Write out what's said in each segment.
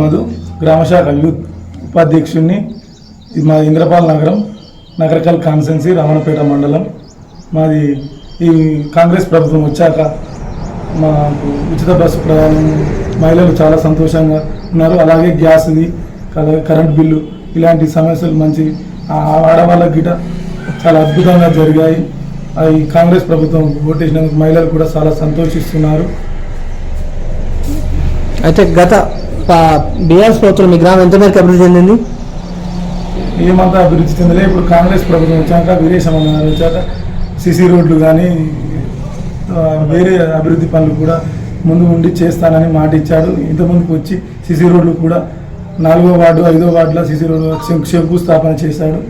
Madhu గ్రామశాఖ youth ఉపాధ్యక్షుడిని మా ఇంద్రపాల్ నగరం నగరకల్ కాన్సెన్సీ రమణపేట మండలం. మాది ఈ కాంగ్రెస్ ప్రభుత్వం వచ్చాక మాకు ఉచిత బస్సు ప్రయాణం మహిళలు చాలా సంతోషంగా ఉన్నారు. అలాగే గ్యాస్ది అలాగే కరెంట్ బిల్లు ఇలాంటి సమస్యలు మంచి ఆడవాళ్ళకి గిట చాలా అద్భుతంగా జరిగాయి. అవి కాంగ్రెస్ ప్రభుత్వం ఓటేసినందుకు మహిళలు కూడా చాలా సంతోషిస్తున్నారు. అయితే గత బీఆర్ఎస్ ప్రభుత్వం మీ గ్రామం ఎంత మేరకు అభివృద్ధి చెందింది? ఏమంతా అభివృద్ధి చెందలే. ఇప్పుడు కాంగ్రెస్ ప్రభుత్వం వచ్చాక వీరేశమన్న గారు వచ్చాక సిసి రోడ్లు కానీ వేరే అభివృద్ధి పనులు కూడా ముందు ఉండి చేస్తానని మాట ఇచ్చాడు. ఇంతకుముందుకు వచ్చి సిసి రోడ్లు కూడా నాలుగో వార్డు ఐదో వార్డులో సిసి రోడ్డు శంకు శంకుస్థాపన చేశాడు.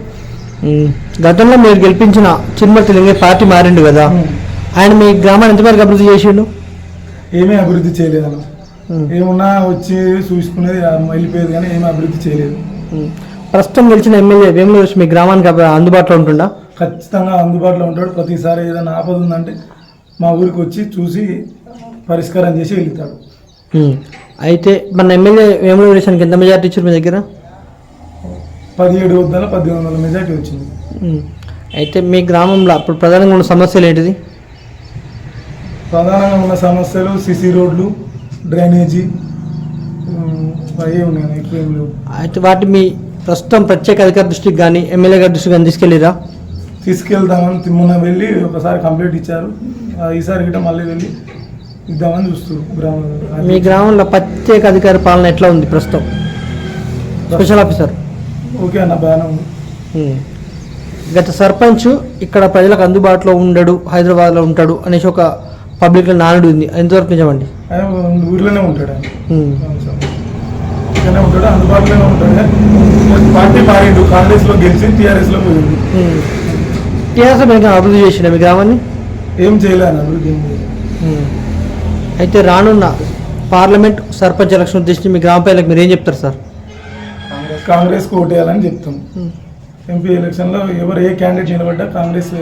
గతంలో మీరు గెలిపించిన చిరుమర్తి లింగే పార్టీ మారిండు కదా. ఆయన మీ గ్రామాన్ని ఎంత మేరకు అభివృద్ధి చేసిండు? ఏమీ అభివృద్ధి చేయలేదు అన్న ఉమ్. ఏమున్నా వచ్చి చూసుకునేది వెళ్ళిపోయేది కానీ ఏమీ అభివృద్ధి చేయలేదు. ప్రస్తుతం గెలిచిన ఎమ్మెల్యే వేముల మీ గ్రామానికి అందుబాటులో ఉంటుందా ఖచ్చితంగా అందుబాటులో ఉంటాడు. ప్రతిసారి ఏదైనా ఆపద ఉందంటే మా ఊరికి వచ్చి చూసి పరిష్కారం చేసి వెళ్తాడు. అయితే మన ఎమ్మెల్యే వేముల వీరేశానికి ఎంత మెజార్టీ ఇచ్చారు మీ దగ్గర? పదిహేడు వద్ద పద్దెనిమిది వందల మెజార్టీ వచ్చింది. అయితే మీ గ్రామంలో అప్పుడు ప్రధానంగా ఉన్న సమస్యలు ఏంటిది? ప్రధానంగా ఉన్న సమస్యలు సిసి రోడ్లు డ్రైనేజీ అవే ఉన్నాయి ఎక్కువ ఏం లేవు. అయితే వాటి మీ ప్రస్తుతం ప్రత్యేక అధికార దృష్టికి కానీ ఎమ్మెల్యే గారి దృష్టికి కానీ తీసుకెళ్ళిరా? తీసుకెళ్దామని మొన్న వెళ్ళి ఒకసారి కంప్లీట్ ఇచ్చారు. ఆ, ఈసారి గిట్ట మళ్ళీ వెళ్ళి ఇద్దామని చూస్తారు మీ గ్రామంలో ప్రత్యేక అధికార పాలన ఎట్లా ఉంది ప్రస్తుతం? Special officer. ఓకే అన్న బాగానే ఉంది. ఉమ్. గత సర్పంచ్ ఇక్కడ ప్రజలకు అందుబాటులో ఉండడు హైదరాబాద్లో ఉంటాడు అనేసి ఒక పబ్లిక్లో నానుడు ఉంది. ఎంతవరకు నిజమండి? ఆయన ఊర్లోనే ఉంటాడు. ఇక్కడనే ఉంటాడు అందుబాటులోనే ఉంటాడు పార్టీ మారిండు గెలిచి టీఆర్ఎస్లో పోయింది ఉమ్. టీఆర్ఎస్ మీకు అభివృద్ధి చేసిన మీ గ్రామాన్ని ఏం చేయలే అన్న అభివృద్ధి ఏం చేయలేదు. అయితే రానున్న పార్లమెంట్ సర్పంచ్ ఎలక్షన్ ఉద్దేశించి మీ గ్రామ ప్రజలకు మీరు ఏం చెప్తారు సార్ కాంగ్రెస్కి ఓటేయాలని చెప్తాం. ఎంపీ ఎలక్షన్లో ఎవరు ఏ క్యాండిడేట్ నిలబడ్డా కాంగ్రెస్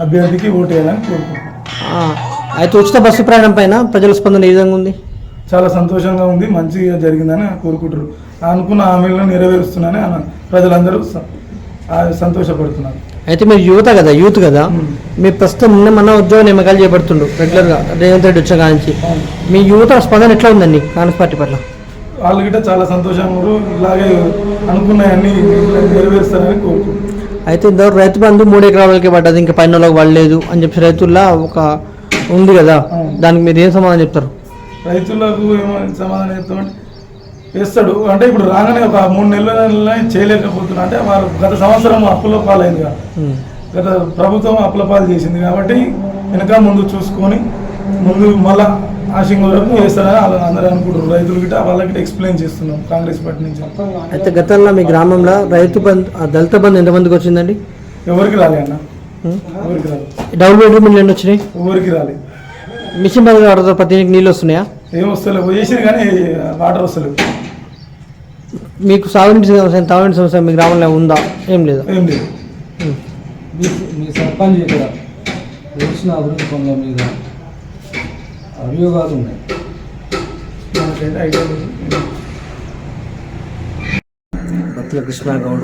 అభ్యర్థికి ఓటు వేయాలని కోరుకుంటున్నాం అయితే ఉచిత బస్సు ప్రయాణం పైన ప్రజల స్పందన ఏ విధంగా ఉంది? చాలా సంతోషంగా ఉంది. మంచిగా జరిగిందని కోరుకుంటారు అనుకున్న హామీలను నెరవేరుస్తున్నానని ప్రజలందరూ సంతోషపడుతున్నారు. అయితే మీరు యువత కదా యూత్ కదా? మీ ప్రస్తుతం నిన్న మన ఉద్యోగ నియమకాలు చేపడుతుండు రెగ్యులర్గా రేవంత్ రెడ్డి వచ్చా నుంచి. మీ యువత స్పందన ఎట్లా ఉందండి కాంగ్రెస్ పార్టీ పట్ల? వాళ్ళు గిట్ట చాలా సంతోషంగా ఇలాగే అనుకున్నవన్నీ నెరవేరుస్తారని కోరుకుంటున్నాను అయితే ఇంతవరకు రైతు బంధు మూడు ఎకరాలకి పడ్డది ఇంకా పైన వాళ్ళకి పడలేదు అని చెప్పి రైతుల్లో ఒక ఉంది కదా. దానికి మీరు ఏం సమాధానం చెప్తారు? రైతులకు ఏమో సమాధానం చెప్తామంటే వేస్తాడు అంటే ఇప్పుడు రాగానే ఒక మూడు నెలల చేయలేకపోతున్నా. అంటే వారు గత సంవత్సరం అప్పుల పాలైంది. గత ప్రభుత్వం అప్పుల పాలు చేసింది కాబట్టి వెనక ముందు చూసుకొని ముందు మళ్ళా ఆశింగ్ వరకు వేస్తారని వాళ్ళు అందరూ అనుకుంటారు రైతులు గిట్ట వాళ్ళకి ఎక్స్ప్లెయిన్ చేస్తున్నాం కాంగ్రెస్ పార్టీ నుంచి. అయితే గతంలో మీ గ్రామంలో రైతు బంధు ఆ దళిత బంధు ఎంతమందికి వచ్చిందండి? ఎవరికి రాలే అన్న? డబుల్ బెడ్రూమ్ ఇల్లు ఎన్ని వచ్చినాయి? ఎవరికి రాలే. మిషన్ బదులు వాడతారు ప్రతి ఇంటికి నీళ్ళు వస్తున్నాయా? ఏం వస్తలేవు వేసిరు కానీ వాటర్ వస్తలేవు మీకు సాగునీటి సమస్య తాగునీటి సమస్య మీ గ్రామంలో ఉందా? ఏం లేదా? ఏం లేదు. మీ- మీ సర్పంచ్ ఇక్కడ తెలిసిన అభివృద్ధి పనుల మీద అభియోగాలు ఉన్నాయి. భక్తుల కృష్ణ గౌడ్